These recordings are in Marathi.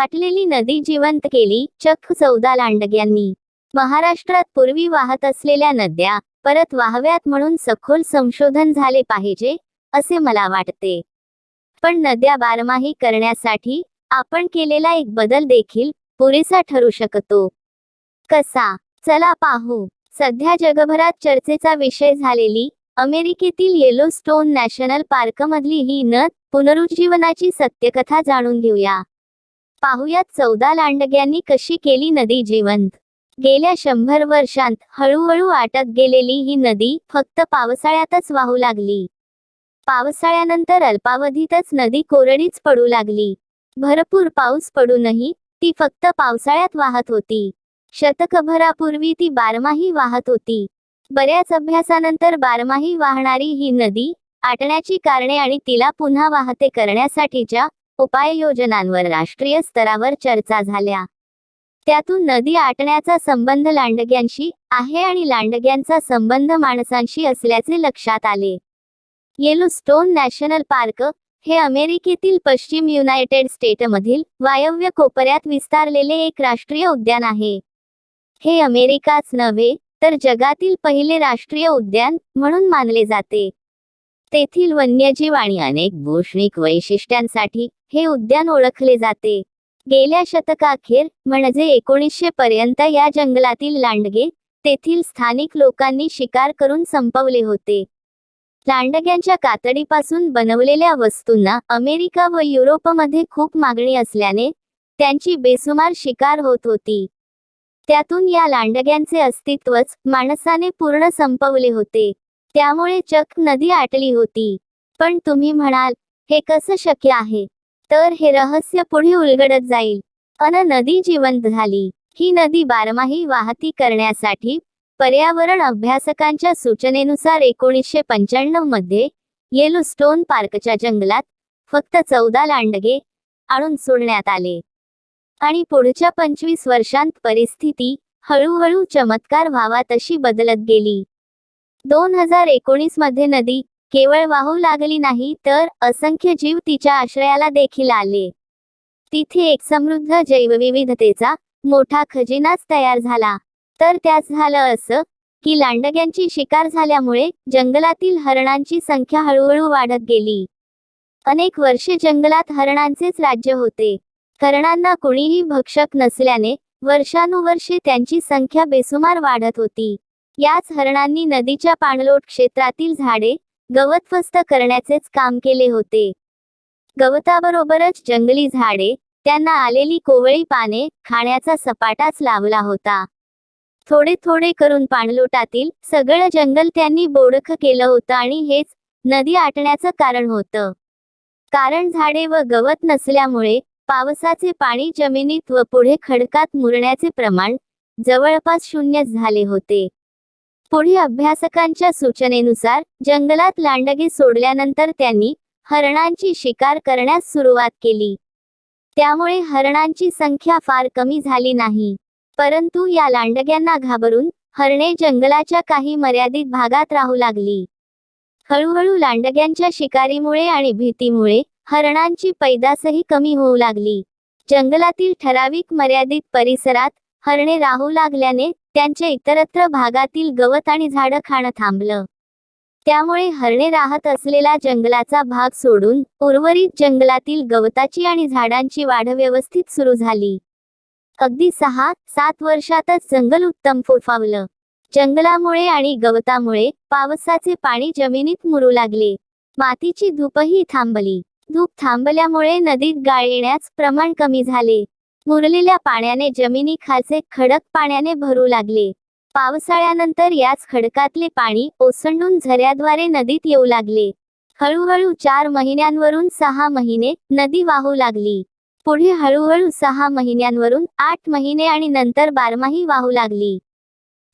आटलेली नदी जिवंत केली चक्क चौदा लांडग्यांनी. महाराष्ट्रात पूर्वी वाहत असलेल्या नद्या परत वाहव्यात म्हणून सखोल संशोधन झाले पाहिजे असे मला वाटते. पण नद्या बारमाही करण्यासाठी आपण केलेला एक बदल देखील पुरेसा ठरू शकतो. कसा? चला पाहू. सध्या जगभरात चर्चेचा विषय झालेली अमेरिकेतील येलोस्टोन नॅशनल पार्कमधली ही नद पुनरुज्जीवनाची सत्यकथा जाणून घेऊया. पाहुयात चौदा लांडग्यांनी कशी केली नदी जिवंत. गेल्या शंभर वर्षांत हळूहळू आटत गेलेली ही नदी फक्त पावसाळ्यातच वाहू लागली. पावसाळ्यानंतर अल्पावधीतच नदी कोरडीच पडू लागली. भरपूर पाऊस पडूनही ती फक्त पावसाळ्यात वाहत होती. शतकभरापूर्वी ती बारमाही वाहत होती. बऱ्याच अभ्यासानंतर बारमाही वाहणारी ही नदी आटण्याची कारणे आणि तिला पुन्हा वाहते करण्यासाठीच्या उपाययोजनांवर राष्ट्रीय स्तरावर चर्चा झाल्या. त्यातून नदी आटण्याचा संबंध लांडग्यांशी आहे आणि लांडग्यांचा संबंध माणसांशी असल्याचे लक्षात आले. येलोस्टोन नॅशनल पार्क हे अमेरिकेतील पश्चिम युनायटेड स्टेटमधील वायव्य कोपऱ्यात विस्तारलेले एक राष्ट्रीय उद्यान आहे. हे अमेरिकाच नव्हे तर जगातील पहिले राष्ट्रीय उद्यान म्हणून मानले जाते. तेथील वन्यजीव आणि अनेक भूषणिक वैशिष्ट्यांसाठी हे उद्यान ओळखले जाते. गेल्या शतकाखेर म्हणजे एकोणीसशे पर्यंत या जंगलातील लांडगे तेथील स्थानिक लोकांनी शिकार करून संपवले होते. लांडग्यांच्या कातडीपासून बनवलेल्या वस्तूंना अमेरिका व युरोपमध्ये खूप मागणी असल्याने त्यांची बेसुमार शिकार होत होती. त्यातून या लांडग्यांचे अस्तित्वच माणसाने पूर्ण संपवले होते. त्यामुळे चक नदी आटली होती. पण तुम्ही म्हणाल हे कसं शक्य आहे? तर हे रहस्य पुढे उलगडत जाईल. अन नदी जिवंत झाली. ही नदी बारमाही वाहती करण्यासाठी पर्यावरण अभ्यासकांच्या सूचनेनुसार एकोणीसशे पंच्याण्णवमध्ये येलोस्टोन पार्कच्या जंगलात फक्त चौदा लांडगे आणून सोडण्यात आले. आणि पुढच्या पंचवीस वर्षांत परिस्थिती हळूहळू चमत्कार व्हावा तशी बदलत गेली. दोन हजार एकोणीसमध्ये नदी केवळ वाहू लागली नाही तर असंख्य जीव तिच्या आश्रयाला देखील आले. तिथे एक समृद्ध जैवविविधतेचा मोठा खजिनाच तयार झाला. तर त्यात झालं असं की लांडग्यांची शिकार झाल्यामुळे जंगलातील हरणांची संख्या हळूहळू वाढत गेली. अनेक वर्षे जंगलात हरणांचेच राज्य होते. हरणांना कुणीही भक्षक नसल्याने वर्षानुवर्षे त्यांची संख्या बेसुमार वाढत होती. याच हरणांनी नदीच्या पाणलोट क्षेत्रातील झाडे गवतफस्त करण्याचेच काम केले होते. गवताबरोबरच जंगली झाडे त्यांना आलेली कोवळी पाने खाण्याचा सपाटाच लावला होता. थोडे थोडे करून पाणलोटातील सगळं जंगल त्यांनी बोडख केलं होतं आणि हेच नदी आटण्याचं कारण होतं. कारण झाडे व गवत नसल्यामुळे पावसाचे पाणी जमिनीत व पुढे खडकात मुरण्याचे प्रमाण जवळपास शून्य झाले होते. पुढे अभ्यासकांच्या सूचनेनुसार जंगलात लांडगे सोडल्यानंतर त्यांनी हरणांची शिकार करण्यास सुरुवात केली. त्यामुळे हरणांची संख्या फार कमी झाली नाही. परंतु या लांडग्यांना घाबरून हरणे जंगलाच्या काही मर्यादित भागात राहू लागली. हळूहळू लांडग्यांच्या शिकारीमुळे आणि भीतीमुळे हरणांची पैदासही कमी होऊ लागली. जंगलातील ठराविक मर्यादित परिसरात हरणे राहू लागल्याने त्यांचे इतरत्र भागातील गवत आणि झाडं खाणं थांबलं. त्यामुळे हरणे राहत असलेला जंगलाचा भाग सोडून उर्वरित जंगलातील गवताची आणि झाडांची वाढ व्यवस्थित सुरू झाली. अगदी सहा सात वर्षातच जंगल उत्तम फोफावलं. जंगलामुळे आणि गवतामुळे पावसाचे पाणी जमिनीत मुरू लागले. मातीची धूपही थांबली. धूप थांबल्यामुळे नदीत गाळ येण्यास प्रमाण कमी झाले. मुरलेल्या पाण्याने जमिनी खालचे खडक पाण्याने भरू लागले. पावसाळ्यानंतर याच खडकातले पाणी ओसंडून झऱ्याद्वारे नदीत येऊ लागले. हळूहळू चार महिन्यांवरून सहा महिने नदी वाहू लागली. पुढे हळूहळू सहा महिन्यांवरून आठ महिने आणि नंतर बारमाही वाहू लागली.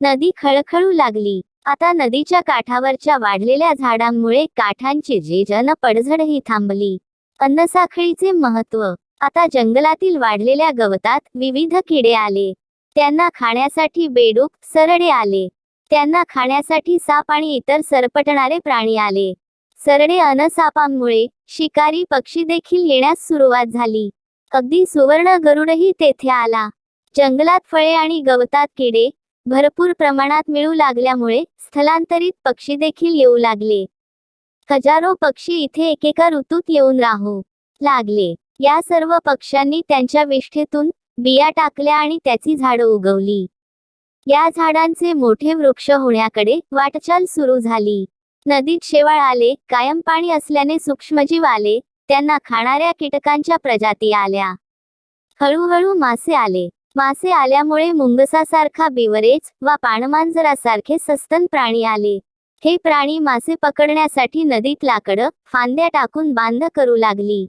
नदी खळखळू लागली. आता नदीच्या काठावरच्या वाढलेल्या झाडांमुळे काठांची झीज पडझडही थांबली. अन्नसाखळीचे महत्त्व आता जंगलातील वाढलेल्या गवतात विविध किडे आले. त्यांना खाण्यासाठी बेडूक सरडे आले. त्यांना खाण्यासाठी साप आणि इतर सरपटणारे प्राणी आले. सरडे अन सापांमुळे शिकारी पक्षी देखील येण्यास सुरुवात झाली. अगदी सुवर्ण गरुडही तेथे आला. जंगलात फळे आणि गवतात किडे भरपूर प्रमाणात मिळू लागल्यामुळे स्थलांतरित पक्षी देखील येऊ लागले. हजारो पक्षी इथे एकेका ऋतूत येऊन राहू लागले. या सर्व पक्ष्यांनी त्यांच्या विष्ठेतून बिया टाकल्या आणि त्याची झाडं उगवली. या झाडांचे मोठे वृक्ष होण्याकडे वाटचाल सुरू झाली. नदीत शेवाळ आले कायम पाणी असल्याने सूक्ष्मजीव आले त्यांना खाणाऱ्या कीटकांच्या प्रजाती आल्या. हळूहळू मासे आले. मासे आल्यामुळे मुंगसासारखा बिवरेज वा पाणमांजरासारखे सस्तन प्राणी आले. हे प्राणी मासे पकडण्यासाठी नदीत लाकडं फांद्या टाकून बांध करू लागली.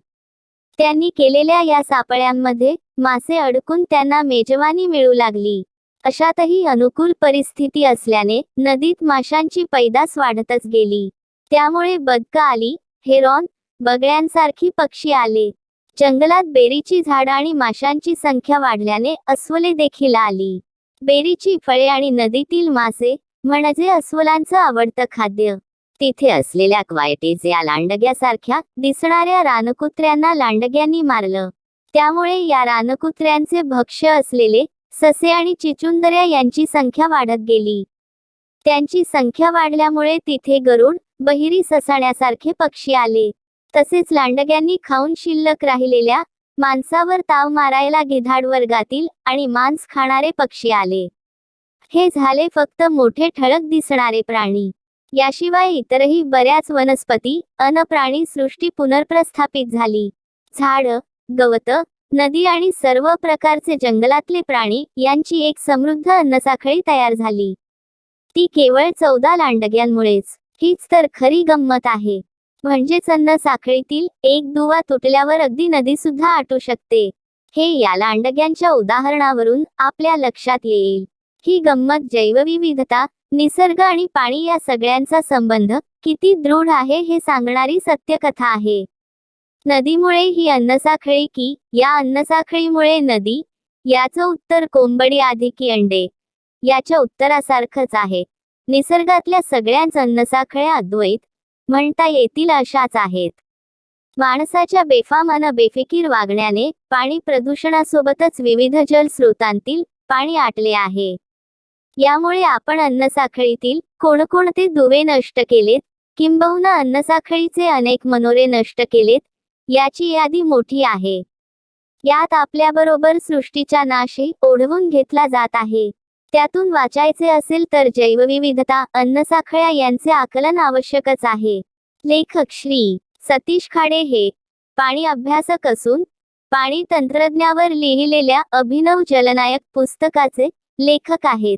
त्यांनी केलेल्या या सापळ्यांमध्ये मासे अडकून त्यांना मेजवानी मिळू लागली. अशातही अनुकूल परिस्थिती असल्याने नदीत माशांची पैदास वाढतच गेली. त्यामुळे बदकं आली हेरॉन बगळ्यांसारखी पक्षी आले. जंगलात बेरीची झाडं आणि माशांची संख्या वाढल्याने अस्वले देखील आली. बेरीची फळे आणि नदीतील मासे म्हणजे अस्वलांचं आवडतं खाद्य. तिथे असलेल्या क्वायटेज या लांडग्यासारख्या दिसणाऱ्या रानकुत्र्यांना लांडग्यांनी मारलं. त्यामुळे या रानकुत्र्यांचे भक्ष्य असलेले ससे आणि चिचुंदऱ्या यांची संख्या वाढत गेली. त्यांची संख्या वाढल्यामुळे तिथे गरुड बहिरी ससाण्यासारखे पक्षी आले. तसेच लांडग्यांनी खाऊन शिल्लक राहिलेल्या माणसावर ताव मारायला गिधाड वर्गातील आणि मांस खाणारे पक्षी आले. हे झाले फक्त मोठे ठळक दिसणारे प्राणी. याशिवाय इतरही बऱ्याच वनस्पती अन प्राणी सृष्टी पुनर्प्रस्थापित झाली. झाड गवत नदी आणि सर्व प्रकारचे जंगलातले प्राणी यांची एक समृद्ध अन्नसाखळी तयार झाली. ती केवळ चौदा लांडग्यांमुळेच हीच तर खरी गंमत आहे. म्हणजेच अन्न साखळीतील एक दुवा तुटल्यावर अगदी नदी सुद्धा आटू शकते. हे या लांडग्यांच्या उदाहरणावरून आपल्या लक्षात येईल. ही गंमत जैवविविधता निसर्ग आणि पाणी या सगळ्यांचा संबंध किती दृढ आहे हे सांगणारी सत्यकथा आहे. नदीमुळे ही अन्नसाखळी की या अन्नसाखळीमुळे नदी याचं उत्तर कोंबडी आधी की अंडे याच्या उत्तरासारखंच आहे. निसर्गातल्या सगळ्याच अन्नसाखळ्या अद्वैत म्हणता येतील अशाच आहेत. माणसाच्या बेफाम अन बेफिकीर वागण्याने पाणी प्रदूषणासोबतच विविध जल स्रोतांतील पाणी आटले आहे. यामुळे आपण अन्नसाखळीतील कोणकोणते दुवे नष्ट केलेत? किंबहुना अन्नसाखळीचे अनेक मनोरे नष्ट केलेत याची यादी मोठी आहे. यात आपल्याबरोबर सृष्टीचा नाशही ओढवून घेतला जात आहे. त्यातून वाचायचे असेल तर जैवविविधता अन्नसाखळ्या यांचे आकलन आवश्यकच आहे. लेखक श्री सतीश खाडे हे पाणी अभ्यासक असून पाणी तंत्रज्ञावर लिहिलेल्या अभिनव जलनायक पुस्तकाचे लेखक आहेत.